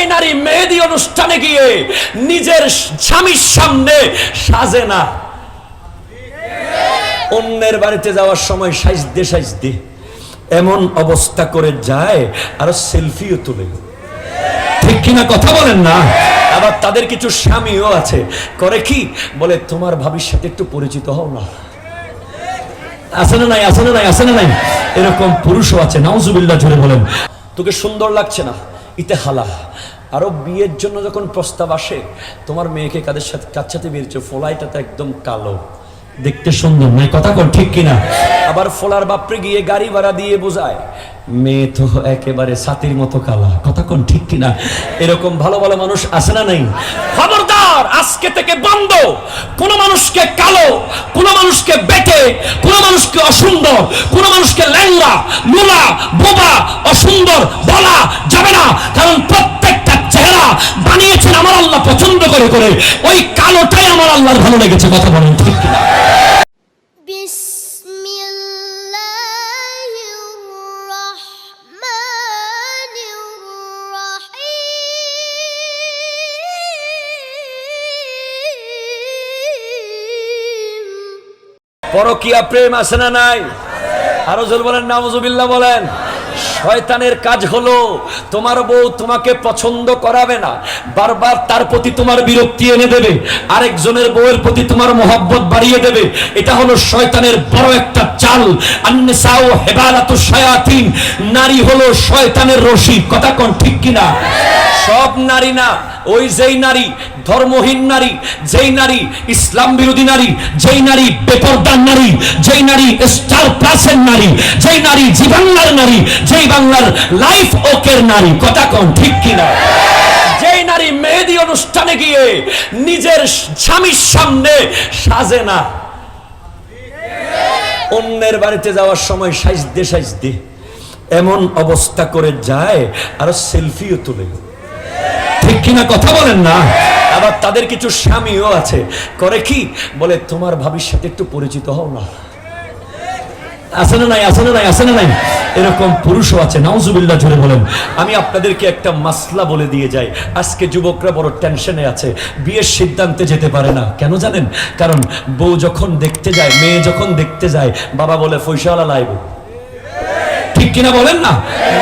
যেই নারী মেহেদি অনুষ্ঠানে গিয়ে নিজের স্বামীর সামনে সাজে না। অন্যের বাড়িতে যাওয়ার সময় সাইজ দে সাইজ দে এমন অবস্থা করে যায়, আর সেলফিও তুলে। ঠিক কিনা কথা বলেন না? আবার তাদের কিছু স্বামীও আছে। করে কি? বলে, তোমার ভাবির সাথে একটু পরিচিত হও না। আছে না নাই? আছে না নাই? আছে না নাই? এরকম পুরুষও আছে। নাউজুবিল্লাহ জুড়ে বলেন। তোকে সুন্দর লাগছে না? ইতে হালা আরও বিয়ের জন্য যখন প্রস্তাব আসে, তোমার মেয়েকে কাদের সাথে সাথে বেরিয়েছে ফোলাইটা তো একদম কালো। দেখতে সুন্দর নয় কথা কর, ঠিক কিনা? আবার ফোলার বাপরে গিয়ে গাড়ি ভাড়া দিয়ে বোঝায়, মেয়ে তো একেবারে সাতির মতো কালা। কথা কোন ঠিক কিনা? এরকম ভালো ভালো মানুষ আছে না নাই? খবরদার, আজকে থেকে বন্ধ। কোন মানুষকে কালো, কোন মানুষকে বেটে, কোন মানুষকে অসুন্দর, কোন মানুষকে ল্যাংলা লুলা বোবা, অসুন্দর বলা যাবে না। কারণ প্রত্যেকটা চেহারা বানিয়েছেন আমার আল্লাহ পছন্দ করে করে। ওই কালোটাই আমার আল্লাহর ভালো লেগেছে, কথা বলেন ঠিক পরকিয়া প্রেম আছে না নাই? আরও জোর বলেন নামজুবিল্লাহ বলেন, শয়তানের কাজ হলো তোমার বউ তোমাকে পছন্দ করাবে না, বারবার তার প্রতি তোমার বিরক্তি এনে দেবে, আরেকজনের বউয়ের প্রতি তোমার মোহব্বত বাড়িয়ে দেবে, এটা হলো শয়তানের বড় একটা চাল। আন্নেসাও হেবালাতু শায়াতিন, নারী হলো শয়তানের রশি, কথা কোন ঠিক কিনা? সব নারী না ওই যেই নারী ধর্মহীন নারী, যেই নারী ইসলাম বিরোধী নারী, যেই নারী বেপরদার নারী, যেই নারী স্টার প্লাসের নারী, যেই নারী জি বাংলার নারী, যেই বাংলার লাইফ ওকের নারী, কথা কন ঠিক কিনা? যেই নারী মেহেদি অনুষ্ঠানে গিয়ে নিজের স্বামীর সামনে সাজে না। অন্যের বাড়িতে যাওয়ার সময় সাইজ দে এমন অবস্থা করে যায়, আর সেলফিও তুলে। ঠিক কিনা কথা বলেন না। আবার তাদের কিছু স্বামীও আছে। করে কি? বলে, তোমার ভাবির সাথে একটু পরিচিত হও না। আছে নাই? আছে নাই? আছে নাই? এরকম পুরুষও আছে। নাউজুবিল্লাহ জুড়ে বলেন। আমি আপনাদেরকে একটা মাসলা বলে দিয়ে যাই। আজকে যুবকরা বড় টেনশনে আছে। বিয়ের সিদ্ধান্তে যেতে পারে না। কেন জানেন? কারণ বউ যখন দেখতে যায়, মেয়ে যখন দেখতে যায়, বাবা বলে ফৈসালা লাইব। ঠিক কিনা বলেন না?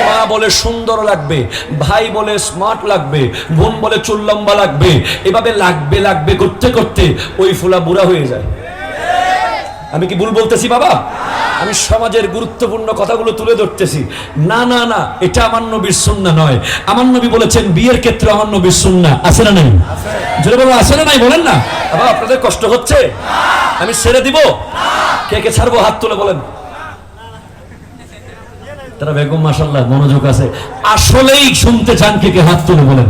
মা বলে সুন্দর লাগবে ভাই বলে স্মার্ট লাগবে বোন বলে চুল লম্বা লাগবে এভাবে লাগবে লাগবে করতে করতে ওই ফুলা বুড়া হয়ে যায়। আমি কি ভুল বলতেছি বাবা? আমি সমাজের গুরুত্বপূর্ণ কথাগুলো তুলে ধরতেছি। না না না এটা আমার নবীর সুন্না নয়। আমার নবী বলেছেন বিয়ের ক্ষেত্রে আমার নবীর সুন্না। আছে না নাই? জোরে বাবা আছে না নাই? বলেন না। বাবা আপনাদের কষ্ট হচ্ছে? আমি ছেড়ে দিব? কে কে ছাড়বো? হাত তুলে বলেন। তারা বেগম মাসাল্লাহ মনোযোগ আছে। আসলেই শুনতে চান কে কে হাত তুলে বলেন।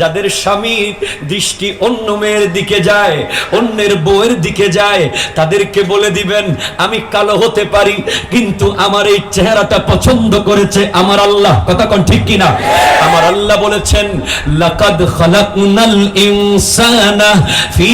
যাদের স্বামীর দৃষ্টি অন্য মেয়ের দিকে যায়, অন্যের বউয়ের দিকে যায়, তাদেরকে বলে দিবেন, আমি কালো হতে পারি, কিন্তু আমার এই চেহারাটা পছন্দ করেছে আমার আল্লাহ। কথা কোন ঠিক কিনা? আমার আল্লাহ বলেছেন, লাকাদ খালাকনাল ইনসানা ফি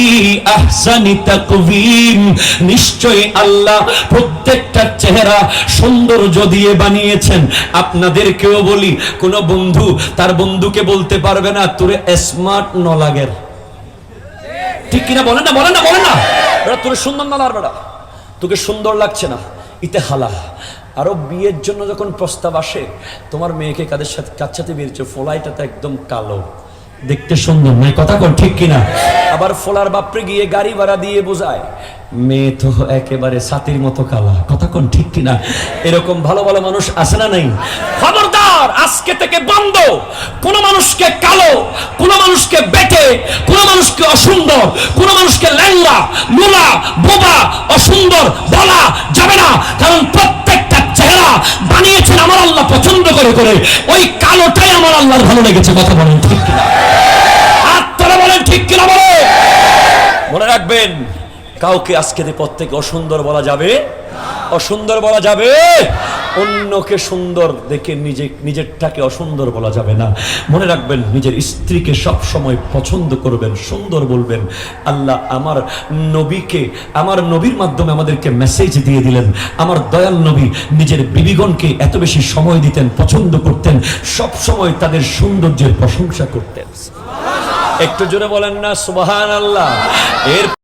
আহসানি তাকওয়িম। নিশ্চয়ই আল্লাহ প্রত্যেকটা চেহারা সৌন্দর্য দিয়ে বানিয়েছেন। আপনাদেরকেও বলি, কোন বন্ধু তার বন্ধুকে বলতে পারবে না, তোরে স্মার্ট ন লাগের। ঠিক কিনা বলেন না বলেন না বলেন না। এরা তোরে সুন্দর না লার বেড়া তোকে সুন্দর লাগছে না? ইতে হালা। আরও বিয়ের জন্য যখন প্রস্তাব আসে, তোমার মেয়েকে কাদের সাথে কার সাথে বেরিয়েছে ফোলাইটা তো একদম কালো। দেখতে সুন্দর নয় কথা কোন, ঠিক কিনা? আবার ফোলার বাপরে গিয়ে গাড়ি ভাড়া দিয়ে বোঝায় মেয়ে তো একেবারে সাতির মতো কালা। কথা কোন ঠিক কিনা? এরকম ভালো ভালো মানুষ আছে না নাই? খবরদার, আজকে থেকে বন্ধ। কোন মানুষকে কালো, কোন মানুষকে বেটে, কোন মানুষকে অসুন্দর, কোন মানুষকে ল্যাংলা লুলা, বোবা, অসুন্দর বলা যাবে না। কারণ প্রত্যেকটা চেহারা বানিয়েছেন আমার আল্লাহ পছন্দ করে করে। ওই কালোটাই আমার আল্লাহর ভালো লেগেছে, কথা বলেন ঠিক কিনা? হাত তোলা বলেন ঠিক কিনা বলে? মনে রাখবেন কাউকে আজকে পর থেকে অসুন্দর বলা যাবে? অসুন্দর বলা যাবে? অন্যকে সুন্দর দেখে নিজে, নিজেরটাকে অসুন্দর বলা যাবে না। মনে রাখবেন, নিজের স্ত্রীকে সব সময় পছন্দ করবেন, সুন্দর বলবেন। আল্লাহ আমার নবীকে, আমার নবীর মাধ্যমে আমাদেরকে মেসেজ দিয়ে দিলেন। আমার দয়াল নবী নিজের বিবিগণকে এত বেশি সময় দিতেন, পছন্দ করতেন সব সময় তাদের সৌন্দর্যের প্রশংসা করতেন। একটু জোরে বলেন না সুবাহান আল্লাহ এর